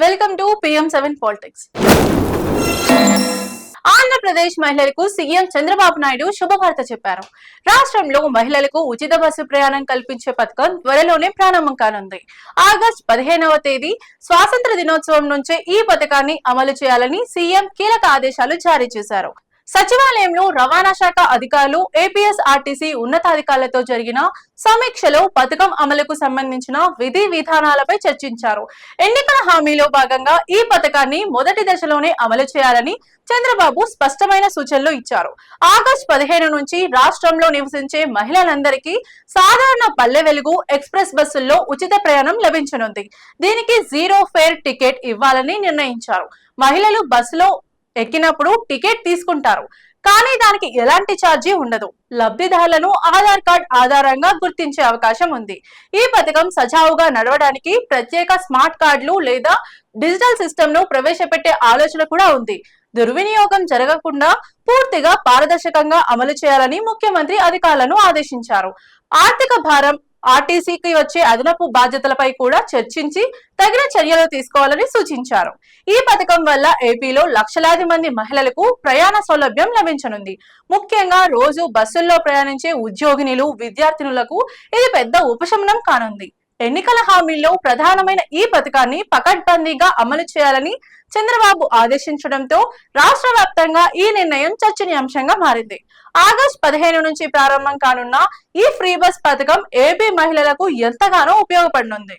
Welcome to PM seven politics. Andhra Pradesh మహిళలకు CM Chandrababu Naidu శుభవార్త చెప్పారు. రాష్ట్రంలో మహిళలకు ఉచిత బస్సు ప్రయాణం కల్పించే పథకం త్వరలోనే ప్రారంభం కానుంది. ఆగస్టు పదిహేనవ తేదీ స్వాతంత్ర దినోత్సవం నుంచే ఈ పథకాన్ని అమలు చేయాలని సీఎం కీలక ఆదేశాలు జారీ చేశారు. సచివాలయంలో రవాణా శాఖ అధికారులు ఏపీఎస్ ఆర్టీసీ ఉన్నతాధికారులతో జరిగిన సమీక్షలో పథకం అమలుకు సంబంధించిన విధి విధానాలపై చర్చించారు. ఎన్నికల హామీలో భాగంగా ఈ పథకాన్ని మొదటి దశలోనే అమలు చేయాలని చంద్రబాబు స్పష్టమైన సూచనలు ఇచ్చారు. ఆగస్టు పదిహేను నుంచి రాష్ట్రంలో నివసించే మహిళలందరికీ సాధారణ పల్లె వెలుగు ఎక్స్ప్రెస్ బస్సుల్లో ఉచిత ప్రయాణం లభించనుంది. దీనికి జీరో ఫేర్ టికెట్ ఇవ్వాలని నిర్ణయించారు. మహిళలు బస్సులో ఎక్కినప్పుడు టికెట్ తీసుకుంటారు. కానీ దానికి ఎలాంటి ఛార్జీ ఉండదు. లబ్ధిదారులను ఆధార్ కార్డ్ ఆధారంగా గుర్తించే అవకాశం ఉంది. ఈ పథకం సజావుగా నడవడానికి ప్రత్యేక స్మార్ట్ కార్డులు లేదా డిజిటల్ సిస్టమ్ను ప్రవేశపెట్టే ఆలోచన కూడా ఉంది. దుర్వినియోగం జరగకుండా పూర్తిగా పారదర్శకంగా అమలు చేయాలని ముఖ్యమంత్రి అధికారులను ఆదేశించారు. ఆర్థిక భారం ఆర్టీసీకి వచ్చే అదనపు బాధ్యతలపై కూడా చర్చించి తగిన చర్యలు తీసుకోవాలని సూచించారు. ఈ పథకం వల్ల ఏపీలో లక్షలాది మంది మహిళలకు ప్రయాణ సౌలభ్యం లభించనుంది. ముఖ్యంగా రోజు బస్సుల్లో ప్రయాణించే ఉద్యోగినులు విద్యార్థినులకు ఇది పెద్ద ఉపశమనం కానుంది. ఎన్నికల హామీల్లో ప్రధానమైన ఈ పథకాన్ని పకడ్బందీగా అమలు చేయాలని చంద్రబాబు ఆదేశించడంతో రాష్ట్ర వ్యాప్తంగా ఈ నిర్ణయం చర్చనీయాంశంగా మారింది. ఆగస్టు పదిహేను నుంచి ప్రారంభం కానున్న ఈ ఫ్రీ బస్ పథకం ఏపీ మహిళలకు ఎంతగానో ఉపయోగపడనుంది.